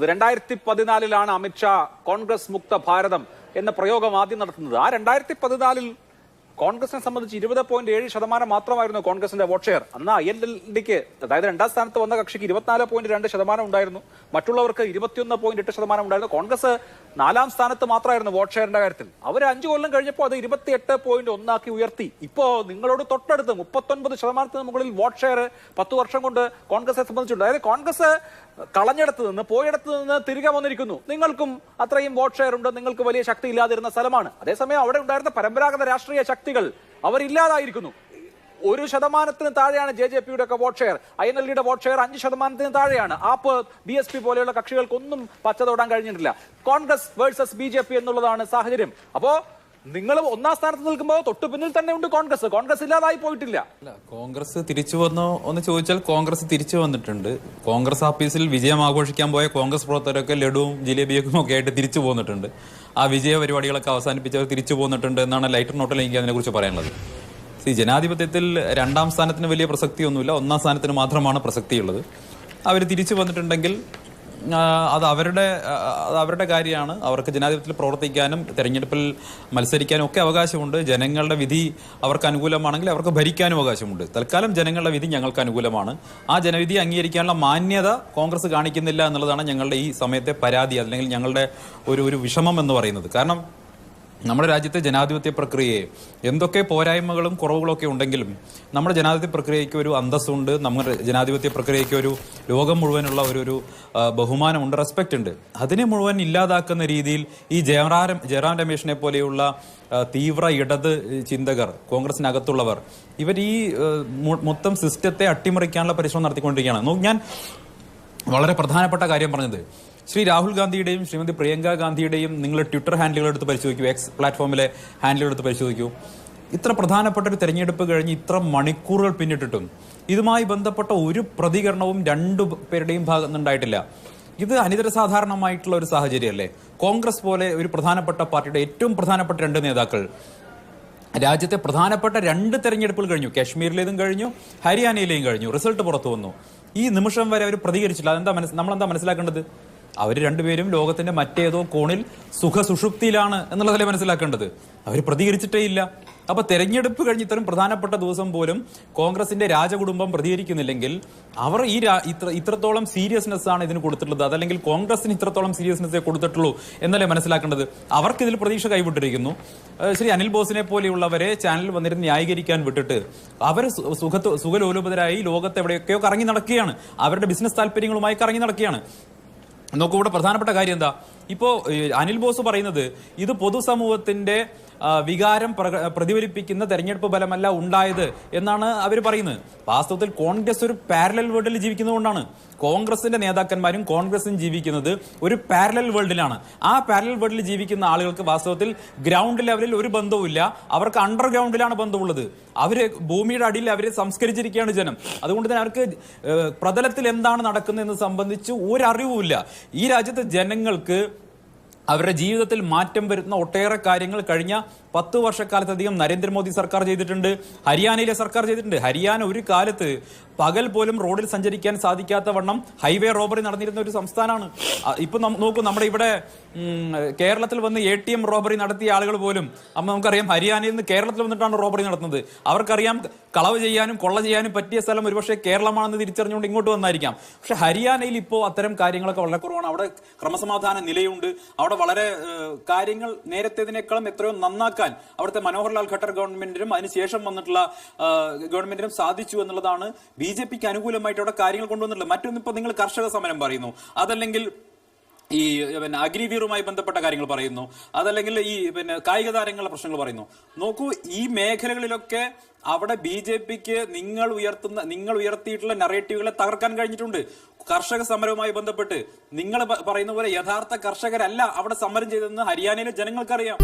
രണ്ടായിരത്തി പതിനാലിലാണ് അമിത്ഷാ കോൺഗ്രസ് മുക്ത ഭാരതം എന്ന പ്രയോഗം ആദ്യം നടത്തുന്നത്. ആ രണ്ടായിരത്തി പതിനാലിൽ കോൺഗ്രസിനെ സംബന്ധിച്ച് ഇരുപത് പോയിന്റ് ഏഴ് ശതമാനം മാത്രമായിരുന്നു കോൺഗ്രസിന്റെ വോട്ട് ഷെയർ. അന്ന് ഐ എൽ എൽ ഡിക്ക് അതായത് രണ്ടാം സ്ഥാനത്ത് വന്ന കക്ഷിക്ക് ഇരുപത്തിനാല് പോയിന്റ് രണ്ട് ശതമാനം ഉണ്ടായിരുന്നു. മറ്റുള്ളവർക്ക് ഇരുപത്തിയൊന്ന് പോയിന്റ് എട്ട് ശതമാനം ഉണ്ടായിരുന്നു. കോൺഗ്രസ് നാലാം സ്ഥാനത്ത് മാത്രമായിരുന്നു വോട്ട് ഷെയറിന്റെ കാര്യത്തിൽ. അവർ അഞ്ചു കൊല്ലം കഴിഞ്ഞപ്പോൾ അത് ഇരുപത്തിയെട്ട് പോയിന്റ് ഒന്നാക്കി ഉയർത്തി. ഇപ്പോ നിങ്ങളോട് തൊട്ടടുത്ത് മുപ്പത്തൊൻപത് ശതമാനത്തിന് മുകളിൽ വോട്ട് ഷെയർ പത്ത് വർഷം കൊണ്ട് കോൺഗ്രസിനെ സംബന്ധിച്ചിട്ടുണ്ട് അതായത് കോൺഗ്രസ് കളഞ്ഞിടത്ത് നിന്ന് പോയിടത്ത് നിന്ന് തിരികെ വന്നിരിക്കുന്നു. നിങ്ങൾക്കും അത്രയും വോട്ട് ഷെയർ ഉണ്ട്. നിങ്ങൾക്ക് വലിയ ശക്തി ഇല്ലാതിരുന്ന സ്ഥലമാണ്. അതേസമയം അവിടെ ഉണ്ടായിരുന്ന പരമ്പരാഗത രാഷ്ട്രീയ ശക്തികൾ അവരില്ലാതായിരിക്കുന്നു ഒരു ശതമാനത്തിന് താഴെയാണ് ജെ ജെ പിയുടെ ഒക്കെ vote share. I N L ഡിയുടെ വോട്ട് ഷെയർ അഞ്ച് ശതമാനത്തിന് താഴെയാണ്. ആപ്പ് ബി എസ് പി പോലെയുള്ള കക്ഷികൾക്കൊന്നും പച്ച തൊടാൻ കഴിഞ്ഞിട്ടില്ല. Congress versus B J P എന്നുള്ളതാണ് സാഹചര്യം. അപ്പോ നിങ്ങൾ ഒന്നാം സ്ഥാനത്ത് നിൽക്കുമ്പോൾ തൊട്ടു പിന്നിൽ തന്നെ ഉണ്ട് കോൺഗ്രസ്. കോൺഗ്രസ് ഇല്ലാതായി പോയിട്ടില്ല. കോൺഗ്രസ് തിരിച്ചു വന്നോ എന്ന് ചോദിച്ചാൽ കോൺഗ്രസ് തിരിച്ചു വന്നിട്ടുണ്ട്. കോൺഗ്രസ് ഓഫീസിൽ വിജയം ആഘോഷിക്കാൻ പോയ കോൺഗ്രസ് പ്രവർത്തകരൊക്കെ ലഡുവും ജിലേബിയൊക്കെ ഒക്കെ ആയിട്ട് തിരിച്ചു പോന്നിട്ടുണ്ട്. ആ വിജയ പരിപാടികളൊക്കെ അവസാനിപ്പിച്ചവർ തിരിച്ചു പോന്നിട്ടുണ്ട് എന്നാണ് ലൈറ്റർ നോട്ടിൽ എനിക്ക് അതിനെക്കുറിച്ച് പറയാനുള്ളത്. ഈ ജനാധിപത്യത്തിൽ രണ്ടാം സ്ഥാനത്തിന് വലിയ പ്രസക്തിയൊന്നുമില്ല. ഒന്നാം സ്ഥാനത്തിന് മാത്രമാണ് പ്രസക്തിയുള്ളത്. അവർ തിരിച്ചു വന്നിട്ടുണ്ടെങ്കിൽ അത് അവരുടെ അത് അവരുടെ കാര്യമാണ്. അവർക്ക് ജനാധിപത്യത്തിൽ പ്രവർത്തിക്കാനും തെരഞ്ഞെടുപ്പിൽ മത്സരിക്കാനും ഒക്കെ അവകാശമുണ്ട്. ജനങ്ങളുടെ വിധി അവർക്ക് അനുകൂലമാണെങ്കിൽ അവർക്ക് ഭരിക്കാനും അവകാശമുണ്ട്. തൽക്കാലം ജനങ്ങളുടെ വിധി ഞങ്ങൾക്ക് അനുകൂലമാണ്. ആ ജനവിധി അംഗീകരിക്കാനുള്ള മാന്യത കോൺഗ്രസ് കാണിക്കുന്നില്ല എന്നുള്ളതാണ് ഞങ്ങളുടെ ഈ സമയത്തെ പരാതി അല്ലെങ്കിൽ ഞങ്ങളുടെ ഒരു ഒരു വിഷമം എന്ന് പറയുന്നത്. കാരണം നമ്മുടെ രാജ്യത്തെ ജനാധിപത്യ പ്രക്രിയയെ എന്തൊക്കെ പോരായ്മകളും കുറവുകളൊക്കെ ഉണ്ടെങ്കിലും നമ്മുടെ ജനാധിപത്യ പ്രക്രിയയ്ക്ക് ഒരു അന്തസ്സുണ്ട് നമ്മുടെ ജനാധിപത്യ പ്രക്രിയയ്ക്ക് ഒരു ലോകം മുഴുവനുള്ള ഒരു ഒരു ബഹുമാനമുണ്ട് റെസ്പെക്റ്റ് ഉണ്ട്. അതിനെ മുഴുവൻ ഇല്ലാതാക്കുന്ന രീതിയിൽ ഈ ജയറാം ജയറാം രമേഷിനെ പോലെയുള്ള തീവ്ര ഇടത് ചിന്തകർ കോൺഗ്രസിനകത്തുള്ളവർ ഇവർ ഈ മൊത്തം സിസ്റ്റത്തെ അട്ടിമറിക്കാനുള്ള പരിശ്രമം നടത്തിക്കൊണ്ടിരിക്കുകയാണ്. ഞാൻ വളരെ പ്രധാനപ്പെട്ട കാര്യം പറഞ്ഞത്. ശ്രീ രാഹുൽ ഗാന്ധിയുടെയും ശ്രീമതി പ്രിയങ്ക ഗാന്ധിയുടെയും നിങ്ങൾ ട്വിറ്റർ ഹാൻഡിലുകൾ എടുത്ത് പരിശോധിക്കൂ എക്സ് പ്ലാറ്റ്ഫോമിലെ ഹാൻഡിലുകൾ എടുത്ത് പരിശോധിക്കൂ. ഇത്ര പ്രധാനപ്പെട്ട ഒരു തെരഞ്ഞെടുപ്പ് കഴിഞ്ഞ് ഇത്ര മണിക്കൂറുകൾ പിന്നിട്ടിട്ടും ഇതുമായി ബന്ധപ്പെട്ട ഒരു പ്രതികരണവും രണ്ടു പേരുടെയും ഭാഗത്ത് നിന്നുണ്ടായിട്ടില്ല ഇത് അനിതര സാധാരണമായിട്ടുള്ള ഒരു സാഹചര്യമല്ലേ? കോൺഗ്രസ് പോലെ ഒരു പ്രധാനപ്പെട്ട പാർട്ടിയുടെ ഏറ്റവും പ്രധാനപ്പെട്ട രണ്ട് നേതാക്കൾ. രാജ്യത്തെ പ്രധാനപ്പെട്ട രണ്ട് തെരഞ്ഞെടുപ്പുകൾ കഴിഞ്ഞു. കാശ്മീരിലേതും കഴിഞ്ഞു ഹരിയാനയിലേയും കഴിഞ്ഞു. റിസൾട്ട് പുറത്തു വന്നു. ഈ നിമിഷം വരെ അവർ പ്രതികരിച്ചില്ല. അതെന്താ മനസ്സ് നമ്മളെന്താ മനസ്സിലാക്കേണ്ടത്? അവർ രണ്ടുപേരും ലോകത്തിന്റെ മറ്റേതോ കോണിൽ സുഖസുഷുപ്തിയിലാണ് എന്നുള്ളതല്ലേ മനസ്സിലാക്കേണ്ടത്? അവർ പ്രതികരിച്ചിട്ടേ ഇല്ല. അപ്പൊ തെരഞ്ഞെടുപ്പ് കഴിഞ്ഞ് ഇത്തരം പ്രധാനപ്പെട്ട ദിവസം പോലും കോൺഗ്രസിന്റെ രാജകുടുംബം പ്രതികരിക്കുന്നില്ലെങ്കിൽ അവർ ഈ ഇത്ര ഇത്രത്തോളം സീരിയസ്നെസ് ആണ് ഇതിന് കൊടുത്തിട്ടുള്ളത്. അതല്ലെങ്കിൽ കോൺഗ്രസിന് ഇത്രത്തോളം സീരിയസ്നെസ്സേ കൊടുത്തിട്ടുള്ളൂ എന്നല്ലേ മനസ്സിലാക്കേണ്ടത്? അവർക്ക് ഇതിൽ പ്രതീക്ഷ കൈവിട്ടിരിക്കുന്നു. ശ്രീ അനിൽ ബോസിനെ പോലെയുള്ളവരെ ചാനലിൽ വന്നിരുന്ന് ന്യായീകരിക്കാൻ വിട്ടിട്ട് അവർ സുഖ സുഖലോലുപതരായി ലോകത്ത് എവിടെയൊക്കെയോ കറങ്ങി നടക്കുകയാണ്. അവരുടെ ബിസിനസ് താല്പര്യങ്ങളുമായി കറങ്ങി നടക്കുകയാണ്. നോക്കൂ ഇവിടെ പ്രധാനപ്പെട്ട കാര്യം എന്താ? ഇപ്പോ ഏഹ്, അനിൽ ബോസ് പറയുന്നത് ഇത് പൊതുസമൂഹത്തിന്റെ വികാരം പ്രതിഫലിപ്പിക്കുന്ന തെരഞ്ഞെടുപ്പ് ഫലമല്ല ഉണ്ടായത് എന്നാണ് അവർ പറയുന്നത്. വാസ്തവത്തിൽ കോൺഗ്രസ് ഒരു പാരലൽ വേൾഡിൽ ജീവിക്കുന്നതുകൊണ്ടാണ്. കോൺഗ്രസിന്റെ നേതാക്കന്മാരും കോൺഗ്രസും ജീവിക്കുന്നത് ഒരു പാരലൽ വേൾഡിലാണ്. ആ പാരലൽ വേൾഡിൽ ജീവിക്കുന്ന ആളുകൾക്ക് വാസ്തവത്തിൽ ഗ്രൗണ്ട് ലെവലിൽ ഒരു ബന്ധവുമില്ല. അവർക്ക് അണ്ടർഗ്രൗണ്ടിലാണ് ബന്ധമുള്ളത്. അവർ ഭൂമിയുടെ അടിയിൽ അവരെ സംസ്കരിച്ചിരിക്കുകയാണ് ജനം. അതുകൊണ്ട് തന്നെ അവർക്ക് പ്രതലത്തിൽ എന്താണ് നടക്കുന്നത് എന്ന് സംബന്ധിച്ച് ഒരറിവുമില്ല. ഈ രാജ്യത്തെ ജനങ്ങൾക്ക് അവരുടെ ജീവിതത്തിൽ മാറ്റം വരുത്തുന്ന ഒട്ടേറെ കാര്യങ്ങൾ കഴിഞ്ഞ പത്ത് വർഷക്കാലത്തധികം നരേന്ദ്രമോദി സർക്കാർ ചെയ്തിട്ടുണ്ട് ഹരിയാനയിലെ സർക്കാർ ചെയ്തിട്ടുണ്ട്. ഹരിയാന ഒരു കാലത്ത് പകൽ പോലും റോഡിൽ സഞ്ചരിക്കാൻ സാധിക്കാത്ത വണ്ണം ഹൈവേ റോബറി നടന്നിരുന്ന ഒരു സംസ്ഥാനമാണ്. ഇപ്പൊ നോക്കൂ നമ്മുടെ ഇവിടെ കേരളത്തിൽ വന്ന് എ ടി എം റോബറി നടത്തിയ ആളുകൾ പോലും അമ്മ നമുക്കറിയാം ഹരിയാനയിൽ നിന്ന് കേരളത്തിൽ വന്നിട്ടാണ് റോബറി നടത്തുന്നത്. അവർക്കറിയാം കളവ് ചെയ്യാനും കൊള്ള ചെയ്യാനും പറ്റിയ സ്ഥലം ഒരുപക്ഷെ കേരളമാണെന്ന് തിരിച്ചറിഞ്ഞുകൊണ്ട് ഇങ്ങോട്ട് വന്നായിരിക്കാം. പക്ഷെ ഹരിയാനയിൽ ഇപ്പോൾ അത്തരം കാര്യങ്ങളൊക്കെ വളരെ കുറവാണ്. അവിടെ ക്രമസമാധാന നിലയുണ്ട്. അവിടെ വളരെ കാര്യങ്ങൾ നേരത്തേതിനേക്കാളും എത്രയോ നന്നാക്കാൻ അവിടുത്തെ മനോഹർലാൽ ഖട്ടർ ഗവൺമെന്റിനും അതിനുശേഷം വന്നിട്ടുള്ള ഗവൺമെന്റിനും സാധിച്ചു എന്നുള്ളതാണ് ബി ജെ പിക്ക് അനുകൂലമായിട്ട് അവിടെ കാര്യങ്ങൾ കൊണ്ടുവന്നിട്ടുള്ളത്. മറ്റൊന്നിപ്പോ നിങ്ങൾ കർഷക സമരം പറയുന്നു. അതല്ലെങ്കിൽ ഈ പിന്നെ അഗ്രിവീറുമായി ബന്ധപ്പെട്ട കാര്യങ്ങൾ പറയുന്നു. അതല്ലെങ്കിൽ ഈ പിന്നെ കായിക താരങ്ങളുടെ പ്രശ്നങ്ങൾ പറയുന്നു. നോക്കൂ ഈ മേഖലകളിലൊക്കെ അവിടെ ബി ജെ പിക്ക് നിങ്ങൾ ഉയർത്തുന്ന നിങ്ങൾ ഉയർത്തിയിട്ടുള്ള നറേറ്റീവുകളെ തകർക്കാൻ കഴിഞ്ഞിട്ടുണ്ട്. കർഷക സമരവുമായി ബന്ധപ്പെട്ട്. നിങ്ങൾ പറയുന്ന പോലെ യഥാർത്ഥ കർഷകരല്ല അവിടെ സമരം ചെയ്തതെന്ന് ഹരിയാനയിലെ ജനങ്ങൾക്കറിയാം.